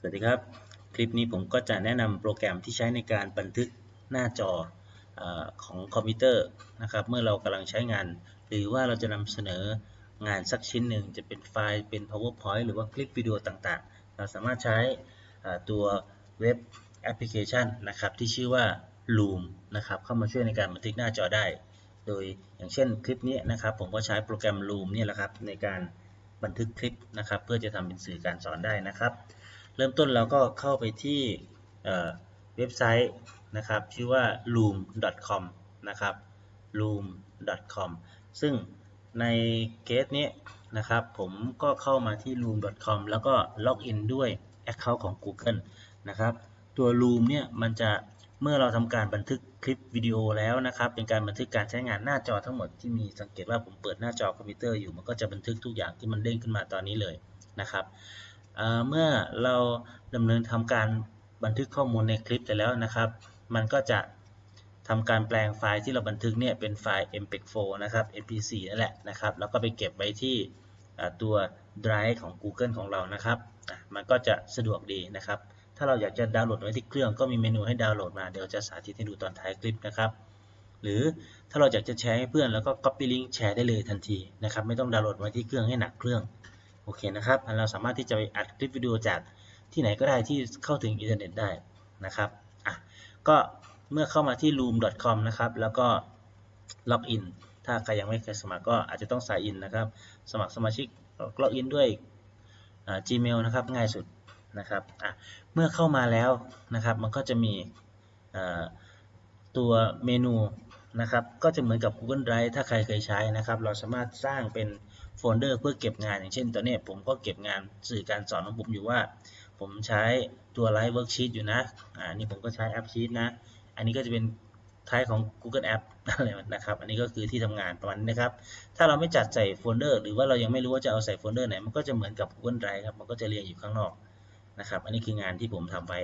สวัสดีครับ คลิปนี้ผมก็จะแนะนำโปรแกรมที่ใช้ในการบันทึกหน้าจออของคอมพิวเตอร์นะครับ เมื่อเรากำลังใช้งาน หรือว่าเราจะนำเสนองานสักชิ้นหนึ่งจะเป็นไฟล์เป็น powerpoint หรือว่าคลิปวิดีโอต่างๆ เราสามารถใช้ตัวเว็บแอปพลิเคชันนะครับ ที่ชื่อว่า Loom นะครับเข้ามาช่วยในการบันทึกหน้าจอได้ โดยอย่างเช่นคลิปนี้นะครับ ผมก็ใช้โปรแกรม Loom เนี่ยแหละครับในการบันทึกคลิปนะครับ เพื่อจะทำเป็นสื่อการสอนได้นะครับ เริ่มต้นเราก็เข้าไปที่เเว็บไซต์นะครับ ชื่อว่า loom.com นะครับ loom.com ซึ่งในเคสนี้นะครับ ผมก็เข้ามาที่ loom.com แล้วก็ล็อกอินด้วย Account ของ Google นะครับ ตัว Loom เนี่ยมันจะเมื่อเราทำการบันทึกคลิปวิดีโอแล้วนะครับ เป็นการบันทึกการใช้งานหน้าจอทั้งหมดที่มีสังเกตว่าผมเปิดหน้าจอคอมพิวเตอร์อยู่มันก็จะบันทึกทุกอย่างที่มันเด้งขึ้นมาตอนนี้เลยนะครับ เมื่อเราดำเนินทำการบันทึกข้อมูลในคลิปไปแล้วนะครับ มันก็จะทำการแปลงไฟล์ที่เราบันทึกเนี่ยเป็นไฟล์ mp4 นะครับ MP4 นั่นแหละนะครับ แล้วก็ไปเก็บไว้ที่ตัว Drive ของ Google ของเรานะครับ มันก็จะสะดวกดีนะครับ ถ้าเราอยากจะดาวน์โหลดไว้ที่เครื่องก็มีเมนูให้ดาวน์โหลดมา เดี๋ยวจะสาธิตให้ดูตอนท้ายคลิปนะครับ หรือถ้าเราอยากจะแชร์ให้เพื่อนแล้วก็ Copy Link แชร์ได้เลยทันทีนะครับ ไม่ต้องดาวน์โหลดไว้ที่เครื่องให้หนักเครื่อง โอเคนะครับเราสามารถที่จะไปอัดคลิปวิดีโอจากที่ไหนก็ได้ที่เข้าถึงอินเทอร์เน็ตได้นะครับอะก็เมื่อเข้ามาที่ loom.com นะครับแล้วก็ล็อกอินถ้าใครยังไม่เคยสมัครก็อาจจะต้องสายอินนะครับ สมัครสมาชิกล็อกอินด้วย Gmail นะครับง่ายสุดนะครับอะเมื่อเข้ามาแล้วนะครับมันก็จะมีตัวเมนูนะครับก็จะเหมือนกับ Google Drive ถ้าใครเคยใช้นะครับ เราสามารถสร้างเป็น โฟลเดอร์เพื่อเก็บงานอย่างเช่นตอนนี้ผมก็เก็บงานสื่อการสอนของผมอยู่ว่า ผมใช้ตัวไลฟ์เวิร์กชีตอยู่นะอ่านี่ผมก็ใช้แอปชีตนะ อันนี้ก็จะเป็นท้ายของ Google App อะไรนะครับ อันนี้ก็คือที่ทำงานประมาณนี้นะครับ ถ้าเราไม่จัดใส่โฟลเดอร์หรือว่าเรายังไม่รู้ว่าจะเอาใส่โฟลเดอร์ไหน มันก็จะเหมือนกับ Google Drive ครับ มันก็จะเรียงอยู่ข้างนอกนะครับ อันนี้คืองานที่ผมทำไว้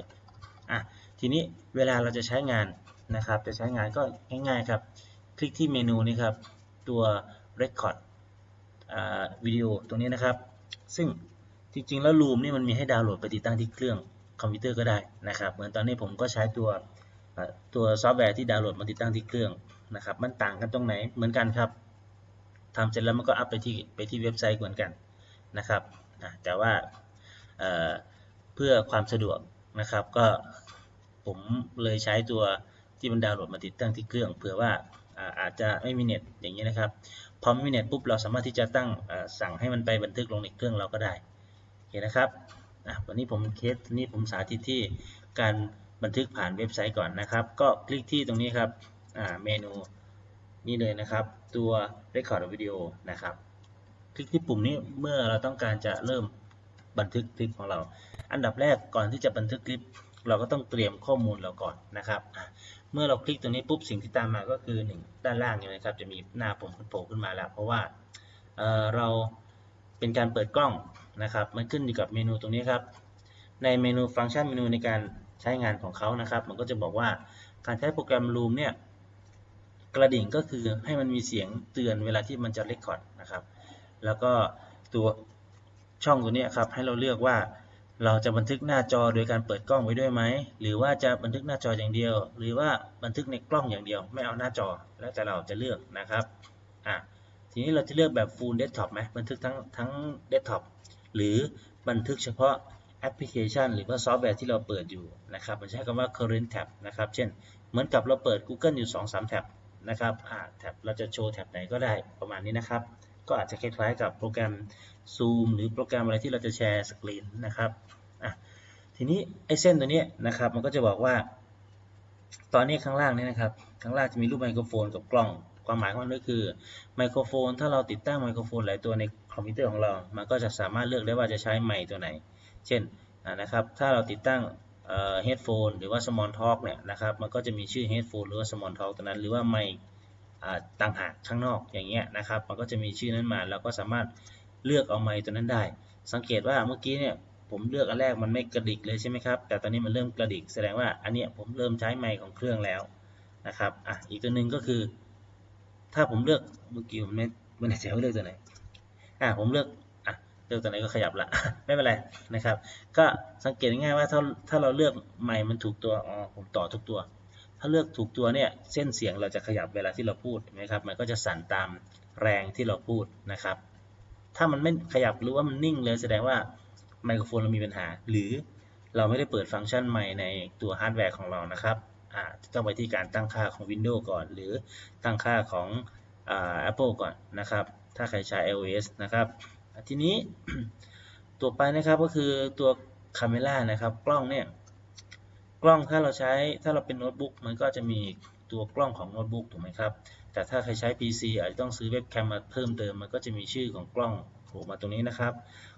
อะ ทีนี้เวลาเราจะใช้งานนะครับ จะใช้งานก็ง่ายๆครับ คลิกที่เมนูนี้ครับ ตัว Record อ่า วิดีโอตรงนี้นะครับ ซึ่งจริงๆ แล้ว Loom นี่มันมีให้ดาวน์โหลดไปติดตั้งที่เครื่องคอมพิวเตอร์ก็ได้นะครับ เหมือนตอนนี้ผมก็ใช้ตัวตัวซอฟต์แวร์ที่ดาวน์โหลดมาติดตั้งที่เครื่องนะครับ มันต่างกันตรงไหนเหมือนกันครับทำเสร็จแล้วมันก็อัพไปที่ไปที่เว็บไซต์เหมือนกันนะครับแต่ว่าเเพื่อความสะดวกนะครับก็ผมเลยใช้ตัวที่มันดาวน์โหลดมาติดตั้งที่เครื่องเผื่อว่าอาจจะไม่มีเน็ตอย่างนี้นะครับ พอไม่มีเน็ตปุ๊บเราสามารถที่จะตั้งสั่งให้มันไปบันทึกลงในเครื่องเราก็ได้โอเคนะครับวันนี้ผมเคสนี้ผมสาธิตที่การบันทึกผ่านเว็บไซต์ก่อนนะครับ ก็คลิกที่ตรงนี้ครับเมนูนี่เลยนะครับ ตัว Record Video นะครับ คลิกที่ปุ่มนี้เมื่อเราต้องการจะเริ่มบันทึกคลิปของเรา อันดับแรกก่อนที่จะบันทึกคลิป เราก็ต้องเตรียมข้อมูลเราก่อนนะครับ เมื่อเราคลิกตรงนี้ปุ๊บสิ่งที่ตามมาก็คือหนึ่งด้านล่างเนี่นะครับจะมีหน้าผมโผล่ขึ้นมาแล้ว เพราะว่าเเราเป็นการเปิดกล้องนะครับ มันขึ้นอยู่กับเมนูตรงนี้ครับ ในเมนูฟังก์ชันเมนูในการใช้งานของเขานะครับ มันก็จะบอกว่าการใช้โปรแกรม Loom เนี่ยกระดิ่งก็คือให้มันมีเสียงเตือนเวลาที่มันจะเรคคอร์ดนะครับ แล้วก็ตัวช่องตัวนี้ครับให้เราเลือกว่า เราจะบันทึกหน้าจอโดยการเปิดกล้องไว้ด้วยไหม หรือว่าจะบันทึกหน้าจออย่างเดียว หรือว่าบันทึกในกล้องอย่างเดียว ไม่เอาหน้าจอ แล้วแต่เราจะเลือกนะครับอะทีนี้เราจะเลือกแบบ full desktop ไหมบันทึกทั้งทั้ง desktop หรือบันทึกเฉพาะแอปพลิเคชัน หรือว่าซอฟต์แวร์ที่เราเปิดอยู่นะครับมันใช้คำว่า current tab นะครับ เช่น เหมือนกับเราเปิด Google อยู่ 2-3 แท็บนะครับอ่าแท็บเราจะโชว์แท็บไหนก็ได้ประมาณนี้นะครับ ก็อาจจะคล้ายๆกับโปรแกรม Zoom หรือโปรแกรมอะไรที่เราจะแชร์สกรีนนะครับทีนี้ไอ้เส้นตัวนี้นะครับมันก็จะบอกว่า ตอนนี้ข้างล่างนี้นะครับข้างล่างจะมีรูปไมโครโฟนกับกล้องความหมายของมันก็คือไมโครโฟน ถ้าเราติดตั้งไมโครโฟนหลายตัวในคอมพิวเตอร์ของเรา มันก็จะสามารถเลือกได้ว่าจะใช้ไมค์ตัวไหน เช่นนะครับถ้าเราติดตั้งเอ่อ headphone หรือว่า small talk เนี่ยนะครับมันก็จะมีชื่อ headphone หรือว่า small talk ตัวนั้นหรือว่าไมค์ ต่างหากข้างนอกอย่างเงี้ยนะครับ มันก็จะมีชื่อนั้นมาเราก็สามารถเลือกเอาไมค์ตัวนั้นได้ สังเกตว่าเมื่อกี้เนี่ยผมเลือกอันแรกมันไม่กระดิกเลยใช่ไหมครับ แต่ตอนนี้มันเริ่มกระดิกแสดงว่าอันเนี้ยผมเริ่มใช้ไมค์ของเครื่องแล้วนะครับ อะ อีกตัวหนึ่งก็คือ ถ้าผมเลือกเมื่อกี้ผมไม่ไม่แน่ใจว่าเลือกตัวไหน อะ ผมเลือก อะ เลือกตัวไหนก็ขยับละ ไม่เป็นไรนะครับ ก็สังเกตง่ายว่าถ้าถ้าเราเลือกไมค์มันถูกตัว อ๋อ ผมต่อทุกตัว ถ้าเลือกถูกตัวเนี่ยเส้นเสียงเราจะขยับเวลาที่เราพูดนไหมครับมันก็จะสั่นตามแรงที่เราพูดนะครับ ถ้ามันไม่ขยับหรือว่ามันนิ่งเลยแสดงว่าไมโครโฟนเรามีปัญหา หรือเราไม่ได้เปิดฟังก์ชันไมค์ในตัวฮาร์ดแวร์ของเรานะครับอ่าต้องไปที่การตั้งค่าของ Windows ก่อน หรือตั้งค่าของอ Apple ก่อนนะครับ ถ้าใครใช้ iOS นะครับ ทีนี้ตัวไปนะครับก็คือตัว Camera นะครับ กล้องเนี่ย กล้องถ้าเราใช้ถ้าเราเป็นโน้ตบุ๊กมันก็จะมีตัวกล้องของโน้ตบุ๊กถูกไหมครับ แต่ถ้าใครใช้ PC อาจจะต้องซื้อเว็บแคมมาเพิ่มเติมมันก็จะมีชื่อของกล้องโผล่มาตรงนี้นะครับ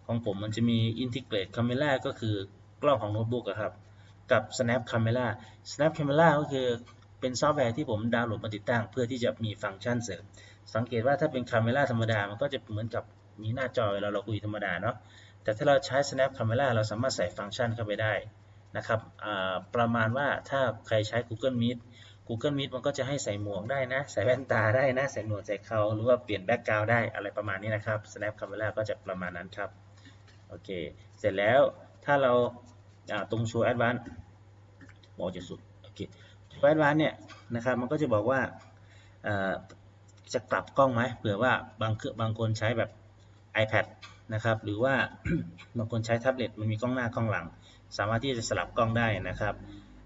ของผมมันจะมี Integrate Camera ก็คือกล้องของโน้ตบุ๊กอะครับ กับ Snap Camera Snap Camera ก็คือเป็นซอฟต์แวร์ที่ผมดาวน์โหลดมาติดตั้ง เพื่อที่จะมีฟังก์ชันเสริม สังเกตว่าถ้าเป็น Camera ธรรมดา มันก็จะเหมือนกับมีหน้าจอเวลาเราคุยธรรมดาเนาะ แต่ถ้าเราใช้ Snap Camera เราสามารถใส่ฟังก์ชันเข้าไปได้ นะครับประมาณว่าถ้าใครใช้ Google Meet Google Meet มันก็จะให้ใส่หมวกได้นะ ใส่แว่นตาได้นะ ใส่หนวดใส่เขาหรือว่าเปลี่ยนแบ็กกราวด์ได้อะไรประมาณนี้นะครับ Snap Camera ก็จะประมาณนั้นครับ โอเค เสร็จแล้วถ้าเราตรง Show Advanced บอกจะสุด โอเค Show Advanced เนี่ยนะครับ มันก็จะบอกว่าจะกลับกล้องไหมเผื่อว่าบางคืองบางคนใช้แบบ iPad นะครับ หรือว่าบางคนใช้แท็บเล็ตมันมีกล้องหน้ากล้องหลัง สามารถที่จะสลับกล้องได้นะครับ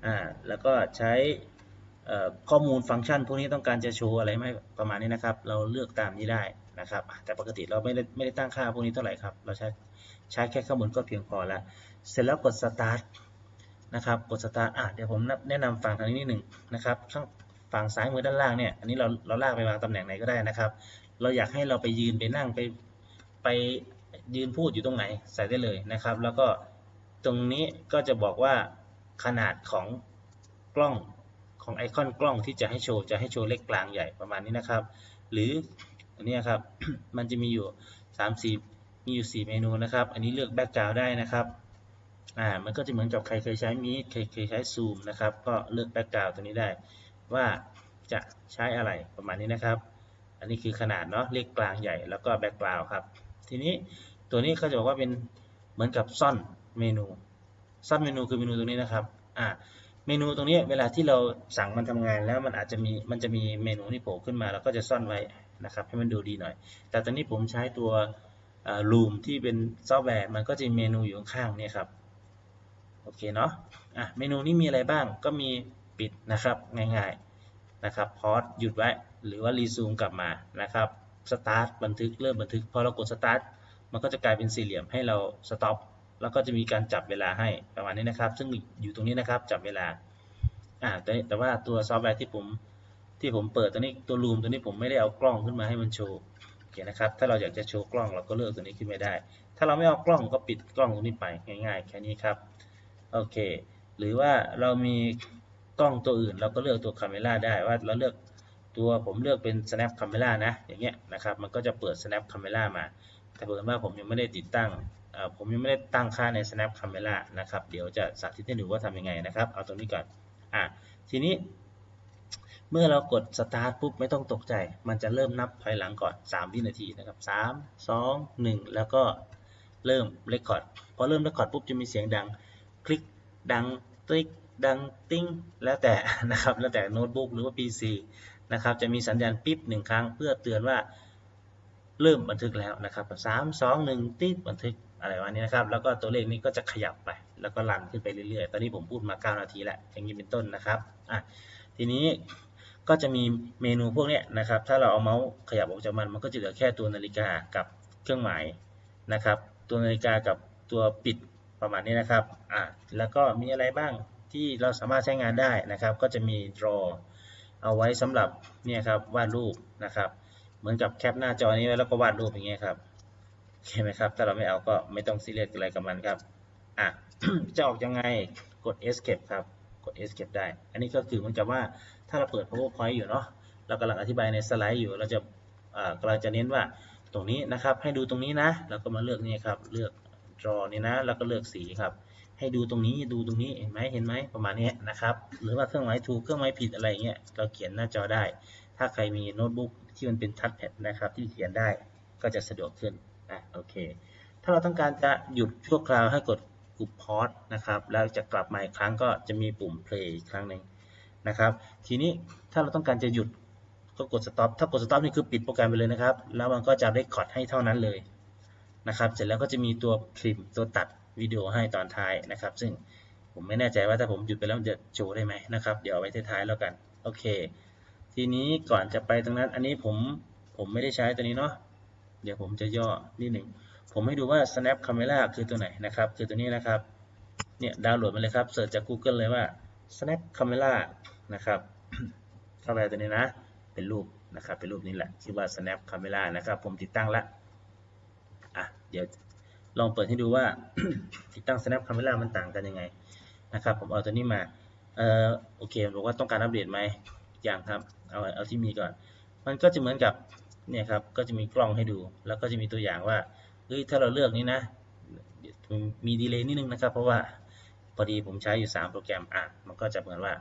อ่าแล้วก็ใช้ข้อมูลฟังก์ชันพวกนี้ต้องการจะโชว์อะไรไหมประมาณนี้นะครับ เราเลือกตามนี้ได้นะครับ แต่ปกติเราไม่ได้ไม่ได้ตั้งค่าพวกนี้เท่าไหร่ครับ เราใช้ใช้แค่ข้อมูลก็เพียงพอแล้วเสร็จแล้วกด start นะครับ กด start อะเดี๋ยวผมแนะนำฝั่งทางนี้นิดหนึ่งนะครับข้างฝั่งซ้ายมือด้านล่างเนี่ย อันนี้เราเราลากไปวางตำแหน่งไหนก็ได้นะครับ เราอยากให้เราไปยืนไปนั่งไปไปยืนพูดอยู่ตรงไหนใส่ได้เลยนะครับ แล้วก็ ตรงนี้ก็จะบอกว่าขนาดของกล้องของไอคอนกล้องที่จะให้โชว์จะให้โชว์เล็กกลางใหญ่ประมาณนี้นะครับ หรืออันนี้ครับ มันจะมีอยู่3 4มีอยู่ 4 เมนูนะครับ อันนี้เลือกแบ็กกราวด์ได้นะครับอ่ามันก็จะเหมือนกับใครเคยใช้มีเคยเคยใช้ซูมนะครับ ก็เลือกแบ็กกราวด์ตัวนี้ได้ ว่าจะใช้อะไรประมาณนี้นะครับ อันนี้คือขนาดเนาะเล็กกลางใหญ่แล้วก็แบ็กกราวด์ครับ ทีนี้ตัวนี้เขาจะบอกว่าเป็นเหมือนกับซ่อน เมนูซ่อนเมนูคือเมนูตรงนี้นะครับอ่าเมนูตรงนี้เวลาที่เราสั่งมันทำงานแล้วมันอาจจะมีมันจะมีเมนูที่โผล่ขึ้นมาแล้วก็จะซ่อนไว้นะครับให้มันดูดีหน่อย แต่ตอนนี้ผมใช้ตัวลูมที่เป็นซอฟต์แวร์มันก็จะมีเมนูอยู่ข้างๆนี่ครับโอเคเนาะอะเมนูนี้มีอะไรบ้างก็มีปิดนะครับง่ายๆนะครับพอสหยุดไว้หรือว่ารีซูมกลับมานะครับสตาร์ทบันทึกเริ่มบันทึกพอเรากดสตาร์ทมันก็จะกลายเป็นสี่เหลี่ยมให้เราสต็อป แล้วก็จะมีการจับเวลาให้ประมาณนี้นะครับ ซึ่งอยู่ตรงนี้นะครับจับเวลาอ่าแต่แต่ว่าตัวซอฟต์แวร์ที่ผมที่ผมเปิดตัวนี้ตัวลูมตัวนี้ผมไม่ได้เอากล้องขึ้นมาให้มันโชว์โอเคนะครับ ถ้าเราอยากจะโชว์กล้องเราก็เลือกตัวนี้ขึ้นไม่ได้ ถ้าเราไม่เอากล้องก็ปิดกล้องตรงนี้ไปง่าย ๆ แค่นี้ครับโอเค หรือว่าเรามีกล้องตัวอื่นเราก็เลือกตัว Camera ได้ว่าเราเลือกตัวผมเลือกเป็น Snap Camera นะอย่างเงี้ยนะครับมันก็จะเปิด Snap Camera มา แต่เพิ่มว่าผมยังไม่ได้ติดตั้ง ผมยังไม่ได้ตั้งค่าใน Snap Camera นะครับ เดี๋ยวจะสาธิตให้ดูว่าทำยังไงนะครับ เอาตรงนี้ก่อน อะ ทีนี้ เมื่อเรากด Start ปุ๊บไม่ต้องตกใจ มันจะเริ่มนับถอยหลังก่อน 3 วินาทีนะครับ 3 2 1 แล้วก็เริ่ม Record พอเริ่ม Record ปุ๊บจะมีเสียงดัง คลิก ดังติ๊กดังติ้ง แล้วแต่นะครับ แล้วแต่โน้ตบุ๊กหรือว่า PC นะครับ จะมีสัญญาณปิ๊บหนึ่งครั้งเพื่อเตือนว่าเริ่มบันทึกแล้วนะครับสามสองหนึ่งติ๊บบันทึก อะไรวันนี้นะครับ แล้วก็ตัวเลขนี้ก็จะขยับไป แล้วก็รันขึ้นไปเรื่อยๆ ตอนนี้ผมพูดมา 9 นาทีแล้วอย่างนี้เป็นต้นนะครับอะทีนี้ก็จะมีเมนูพวกนี้นะครับ ถ้าเราเอาเมาส์ขยับออกจากมัน มันก็จะเหลือแค่ตัวนาฬิกากับเครื่องหมายนะครับ ตัวนาฬิกากับตัวปิดประมาณนี้นะครับอะแล้วก็มีอะไรบ้างที่เราสามารถใช้งานได้นะครับ ก็จะมี draw เอาไว้สำหรับเนี่ยครับวาดรูปนะครับ เหมือนกับแคปหน้าจอนี้ไว้แล้วก็วาดรูปอย่างเงี้ยครับ โอเคไหมครับ ถ้าเราไม่เอาก็ไม่ต้องซีเรียสอะไรกับมันครับ อะ จะออกยังไง กด escape ครับ กด escape ได้ อันนี้ก็คือเหมือนกับว่าถ้าเราเปิด powerpoint อยู่เนาะ เรากำลังอธิบายในสไลด์อยู่ เราจะอ่ากำลังจะเน้นว่าตรงนี้นะครับ ให้ดูตรงนี้นะ แล้วก็มาเลือกนี่ครับ เลือก draw นี่นะ แล้วก็เลือกสีครับ ให้ดูตรงนี้ ดูตรงนี้ เห็นไหมเห็นไหมประมาณนี้นะครับ หรือว่าเครื่องหมายถูก เครื่องหมายผิดอะไรเงี้ย เราเขียนหน้าจอได้ ถ้าใครมีโน้ตบุ๊กที่มันเป็นทัชแพดนะครับ ที่เขียนได้ ก็จะสะดวกขึ้น อะโอเค ถ้าเราต้องการจะหยุดชั่วคราวให้กดปุ่มพอ e นะครับ แล้วจะกลับมาอีกครั้งก็จะมีปุ่ม play อีกครั้งหนึ่งนะครับ ทีนี้ถ้าเราต้องการจะหยุดก็กด stop ถ้ากด stop นี่คือปิดโปรแกรมไปเลยนะครับ แล้วมันก็จะ record ให้เท่านั้นเลยนะครับ เสร็จแล้วก็จะมีตัวคลิปตัวตัดวิดีโอให้ตอนท้ายนะครับ ซึ่งผมไม่แน่ใจว่าถ้าผมหยุดไปแล้วมันจะโชว์ได้ไหมนะครับ เดี๋ยวเอาไว้ท้ายๆแล้วกัน โอเค ทีนี้ก่อนจะไปตรงนั้น อันนี้ผมผมไม่ได้ใช้ตัวนี้เนาะ เดี๋ยวผมจะย่อนิดหนึ่งผมให้ดูว่า snap camera คือตัวไหนนะครับ คือตัวนี้นะครับ เนี่ยดาวน์โหลดมาเลยครับเสิร์ชจาก Google เลยว่า snap camera นะครับ เข้าไปตัวนี้นะ เป็นรูปนะครับ เป็นรูปนี้แหละ ชื่อว่า snap camera นะครับ ผมติดตั้งละอะ เดี๋ยวลองเปิดให้ดูว่าติดตั้ง snap camera มันต่างกันยังไงนะครับ ผมเอาตัวนี้มา เอ่อ โอเคบอกว่าต้องการอัปเดตไหมอย่างครับ เอา เอาที่มีก่อน มันก็จะเหมือนกับ เนี่ยครับก็จะมีกล้องให้ดู แล้วก็จะมีตัวอย่างว่าเฮ้ยถ้าเราเลือกนี้นะมีดีเลย์นิดนึงนะครับ เพราะว่าพอดีผมใช้อยู่ 3 โปรแกรมอะมันก็จะเหมือนว่า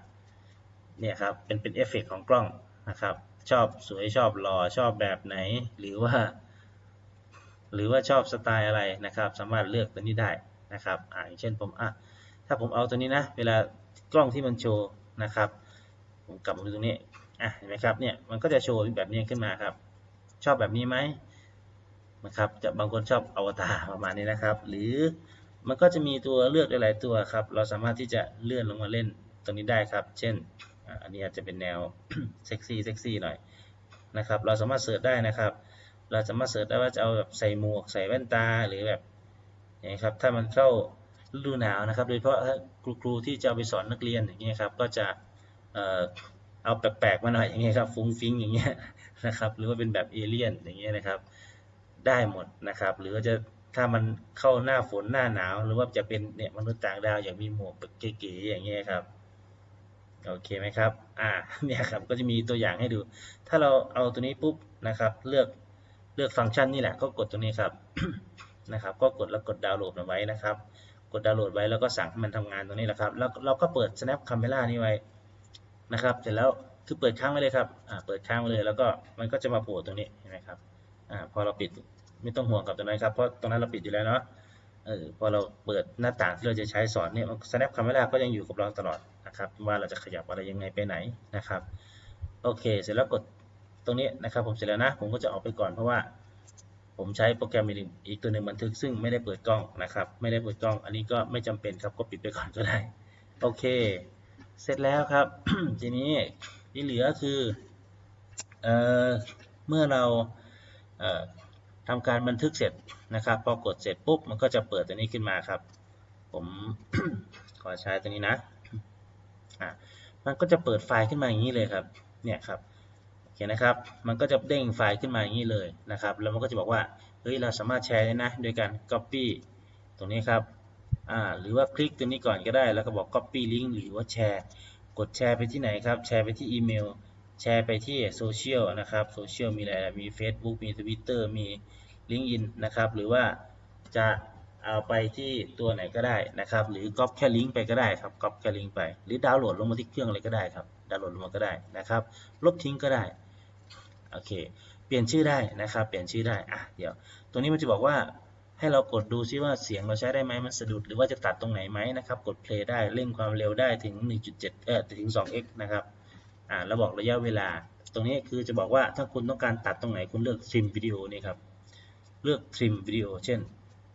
เนี่ยครับเป็นเป็นเอฟเฟกของกล้องนะครับ ชอบสวยชอบหล่อชอบแบบไหน หรือว่า หรือว่าชอบสไตล์อะไรนะครับ สามารถเลือกตัวนี้ได้นะครับอ่าอย่างเช่นผมอะถ้าผมเอาตัวนี้นะ เวลากล้องที่มันโชว์นะครับ ผมกลับมาดูตรงนี้อะเห็นไหมครับเนี่ยมันก็จะโชว์แบบนี้ขึ้นมาครับ ชอบแบบนี้ไหมนะครับจะบางคนชอบอวตารประมาณนี้นะครับ หรือมันก็จะมีตัวเลือกหลายตัวครับ เราสามารถที่จะเลื่อนลงมาเล่นตรงนี้ได้ครับ เช่น อันนี้อาจจะเป็นแนวเซ็กซี่เซ็กซี่หน่อยนะครับ เราสามารถเสิร์ชได้นะครับ เราสามารถเสิร์ชได้ว่าจะเอาแบบใส่หมวกใส่แว่นตาหรือแบบอย่างนี้ครับ ถ้ามันเข้าฤดูหนาวนะครับ โดยเฉพาะครูครูที่จะเอาไปสอนนักเรียนอย่างเงี้ยครับ ก็จะเออเอาแปลกๆมาหน่อยอย่างเงี้ยครับ ฟุ้งฟิ้งอย่างเงี้ย นะครับหรือว่าเป็นแบบเอเลี่ยนอย่างเงี้ยนะครับ ได้หมดนะครับ หรือว่าจะถ้ามันเข้าหน้าฝนหน้าหนาว หรือว่าจะเป็นเนี่ยมนุษย์ต่างดาวอย่างมีหมวกเก๋ๆอย่างเงี้ยครับโอเคไหมครับ อ่า เนี่ยครับ ก็จะมีตัวอย่างให้ดู ถ้าเราเอาตัวนี้ปุ๊บนะครับ เลือก เลือกฟังก์ชันนี่แหละ ก็กดตัวนี้ครับ นะครับ ก็กดแล้วกดดาวน์โหลดมันไว้นะครับ กดดาวน์โหลดไว้แล้วก็สั่งให้มันทำงานตรงนี้แหละครับ แล้วเราก็เปิด snap camera นี้ไว้นะครับ เสร็จแล้ว คือเปิดค้างไว้เลยครับอ่าเปิดค้างไว้เลยแล้วก็มันก็จะมาโผล่ตรงนี้เห็นไหมครับอ่าพอเราปิดไม่ต้องห่วงกับตรงนั้นครับเพราะตรงนั้นเราปิดอยู่แล้วเนาะเออพอเราเปิดหน้าต่างที่เราจะใช้สอนเนี่ย snap camera ก็ยังอยู่กับเราตลอดนะครับว่าเราจะขยับอะไรยังไงไปไหนนะครับโอเค เสร็จแล้วกดตรงนี้นะครับ ผมเสร็จแล้วนะผมก็จะออกไปก่อนเพราะว่า ผมใช้โปรแกรมอีกตัวหนึ่งบันทึกซึ่งไม่ได้เปิดกล้องนะครับ ไม่ได้เปิดกล้อง อันนี้ก็ไม่จำเป็นครับก็ปิดไปก่อนก็ได้โอเค เสร็จแล้วครับ ทีนี้ ที่เหลือคือเออเมื่อเราเทำการบันทึกเสร็จนะครับ พอกดเสร็จปุ๊บมันก็จะเปิดตัวนี้ขึ้นมาครับ ผมขอใช้ตัวนี้นะอะมันก็จะเปิดไฟล์ขึ้นมาอย่างนี้เลยครับเนี่ยครับโอเคนะครับ มันก็จะเด้งไฟล์ขึ้นมาอย่างนี้เลยนะครับ แล้วมันก็จะบอกว่าเฮ้ยเราสามารถแชร์ได้นะโดยการ copy ตรงนี้ครับอ่าหรือว่าคลิกตัวนี้ก่อนก็ได้ แล้วก็บอก copy link หรือว่าแชร์ กดแชร์ไปที่ไหนครับ แชร์ไปที่อีเมล แชร์ไปที่โซเชียลนะครับ โซเชียลมีอะไร มี Facebook มี Twitter มี LinkedIn นะครับ หรือว่าจะเอาไปที่ตัวไหนก็ได้นะครับ หรือก๊อปแค่ลิงก์ไปก็ได้ครับ ก๊อปแค่ลิงก์ไป หรือดาวน์โหลดลงมาที่เครื่องอะไรก็ได้ครับ ดาวน์โหลดลงมาก็ได้นะครับ ลบทิ้งก็ได้ โอเค เปลี่ยนชื่อได้นะครับ เปลี่ยนชื่อได้ อะ เดี๋ยวตรงนี้มันจะบอกว่า ให้เรากดดูซิว่าเสียงเราใช้ได้ไหมมันสะดุดหรือว่าจะตัดตรงไหนไหมนะครับ กด play ได้เร่งความเร็วได้ถึง 1.7 เอ่อถึง 2x นะครับ อ่าแล้วบอกระยะเวลา ตรงนี้คือจะบอกว่าถ้าคุณต้องการตัดตรงไหนคุณเลือก trim วิดีโอนี่ครับ เลือก trim วิดีโอ เช่น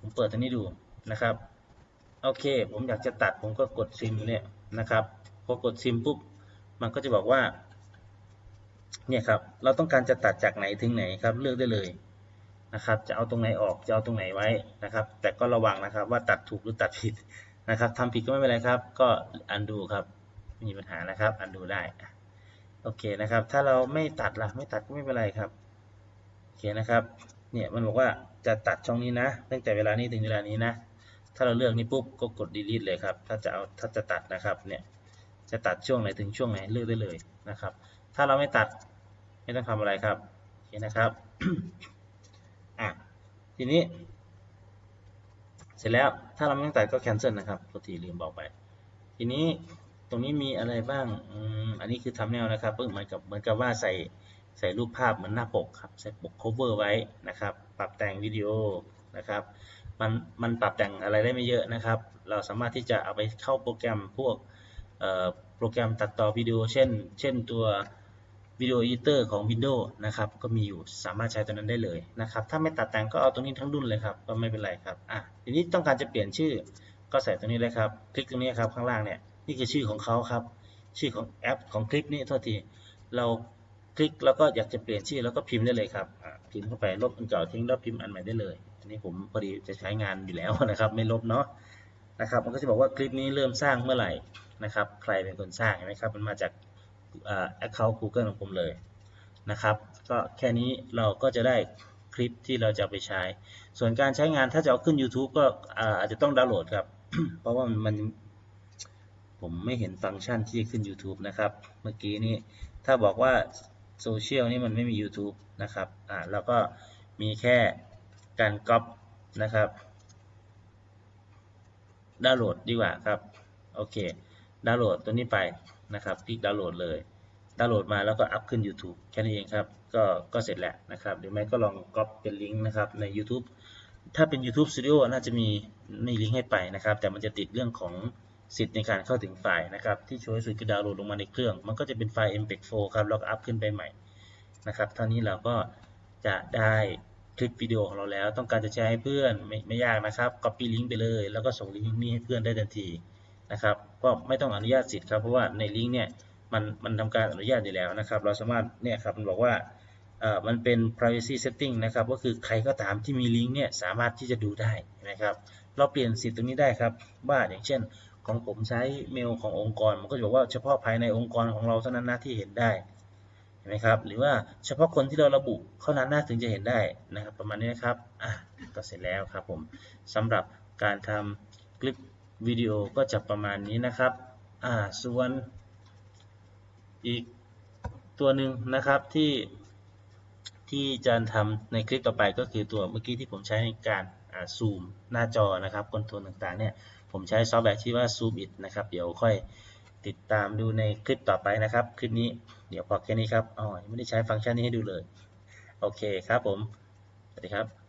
ผมเปิดตัวนี้ดูนะครับ โอเค ผมอยากจะตัดผมก็กด trim เนี่ยนะครับ พอกด trim ปุ๊บ มันก็จะบอกว่า เนี่ยครับ เราต้องการจะตัดจากไหนถึงไหนครับ เลือกได้เลย นะครับ จะเอาตรงไหนออกจะเอาตรงไหนไว้นะครับ แต่ก็ระวังนะครับว่าตัดถูกหรือตัดผิดนะครับทำผิดก็ไม่เป็นไรครับ ก็ undo ครับไม่มีปัญหานะครับ undo ได้โอเคนะครับ ถ้าเราไม่ตัดล่ะไม่ตัดก็ไม่เป็นไรครับโอเคนะครับ เนี่ยมันบอกว่าจะตัดช่องนี้นะตั้งแต่เวลานี้ถึงเวลานี้นะ ถ้าเราเลือกนี้ปุ๊บก็กด delete เลยครับ ถ้าจะเอาถ้าจะตัดนะครับเนี่ยจะตัดช่วงไหนถึงช่วงไหนเลือกได้เลยนะครับ ถ้าเราไม่ตัดไม่ต้องทำอะไรครับโอเคนะครับ อะทีนี้ เสร็จแล้วถ้าเราไม่ต้องตัดก็ cancel นะครับปกติลืมบอกไป ทีนี้ตรงนี้มีอะไรบ้างอ,อันนี้คือทำแนวนะครับเพิ่งเหมือนกับเหมือนกับว่าใส่ใส่รูปภาพเหมือนหน้าปกครับใส่ปก cover ไว้นะครับ ปรับแต่งวิดีโอนะครับ มันมันปรับแต่งอะไรได้ไม่เยอะนะครับ เราสามารถที่จะเอาไปเข้าโปรแกรมพวกโปรแกรมตัดต่อวิดีโอ เช่น เช่นตัว วิดีโอ e ิเตอร์ของ Windows นะครับ ก็มีอยู่สามารถใช้ตัวนั้นได้เลยนะครับ ถ้าไม่ตัดแต่งก็เอาตรงนี้ทั้งรุ่นเลยครับ ก็ไม่เป็นไรครับ อะ ทีนี้ต้องการจะเปลี่ยนชื่อ ก็ใส่ตรงนี้เลยครับ คลิกตรงนี้ครับข้างล่างเนี่ย นี่คือชื่อของเขาครับ ชื่อของแอปของคลิปนี้โทษที เราคลิกแล้วก็อยากจะเปลี่ยนชื่อแล้วก็พิมพ์ได้เลยครับ พิมพ์เข้าไปลบอันเก่าทิ้งแล้วพิมพ์อันใหม่ได้เลยอันนี้ผมพอดีจะใช้งานอยู่แล้วนะครับ ไม่ลบเนาะ นะครับ มันก็จะบอกว่าคลิปนี้เริ่มสร้างเมื่อไหร่นะครับ ใครเป็นคนสร้างเห็นไหมครับ มันมาจาก แอ่า account Google ของผมเลยนะครับ ก็แค่นี้เราก็จะได้คลิปที่เราจะไปใช้ ส่วนการใช้งานถ้าจะเอาขึ้น YouTube ก็อาจจะต้องดาวน์โหลดครับ เพราะว่ามันผมไม่เห็นฟังก์ชันที่จะขึ้น YouTube นะครับ เมื่อกี้นี้ถ้าบอกว่าโซเชียลนี่มันไม่มี YouTube นะครับ อ่าแล้วก็มีแค่การก๊อปนะครับ ดาวน์โหลดดีกว่าครับ โอเค ดาวน์โหลดตัวนี้ไป นะครับคลิกดาวน์โหลดเลยดาวน์โหลดมาแล้วก็อัพขึ้น YouTube แค่นี้เองครับก็ก็เสร็จแล้วนะครับหรือไม่ก็ลองก๊อปเป็นลิงก์นะครับใน YouTube ถ้าเป็น YouTube Studio น่าจะมีในลิงก์ให้ไปนะครับ แต่มันจะติดเรื่องของสิทธิ์ในการเข้าถึงไฟล์นะครับ ที่ช่วยสุดคือดาวน์โหลดลงมาในเครื่อง มันก็จะเป็นไฟล์ MPEG 4 ครับแล้วก็อัพขึ้นไปใหม่นะครับเท่านี้เราก็จะได้คลิปวิดีโอของเราแล้ว ต้องการจะแชร์ให้เพื่อนไม่ไม่ยากนะครับ Copy ลิงก์ไปเลย แล้วก็ส่งลิงก์นี้ให้เพื่อนได้ทันที นะครับ ก็ไม่ต้องอนุญาตสิทธิ์ครับเพราะว่าในลิงก์เนี่ยมันมันทำการอนุญาตอยู่แล้วนะครับ เราสามารถเนี่ยครับมันบอกว่าเอ่อมันเป็น privacy setting นะครับก็คือใครก็ตามที่มีลิงก์เนี่ยสามารถที่จะดูได้นะครับเราเปลี่ยนสิทธิ์ตรงนี้ได้ครับว่าอย่างเช่น ของผมใช้เมลขององค์กร มันก็จะบอกว่าเฉพาะภายในองค์กรของเราเท่านั้นนะที่เห็นได้เห็นไหมครับหรือว่าเฉพาะคนที่เราระบุเท่านั้นนะถึงจะเห็นได้นะครับ ประมาณนี้นะครับอะก็เสร็จแล้วครับผมสำหรับการทำคลิป วิดีโอก็จะประมาณนี้นะครับ อ่า ส่วนอีกตัวหนึ่งนะครับที่ที่จะทำในคลิปต่อไปก็คือตัวเมื่อกี้ที่ผมใช้ในการซูมหน้าจอนะครับคอนโทรลต่างๆเนี่ยผมใช้ซอฟต์แวร์ที่ว่า Zoom It นะครับ เดี๋ยวค่อยติดตามดูในคลิปต่อไปนะครับ คลิปนี้เดี๋ยวพอแค่นี้ครับอ๋อไม่ได้ใช้ฟังก์ชันนี้ให้ดูเลย โอเคครับผม สวัสดีครับ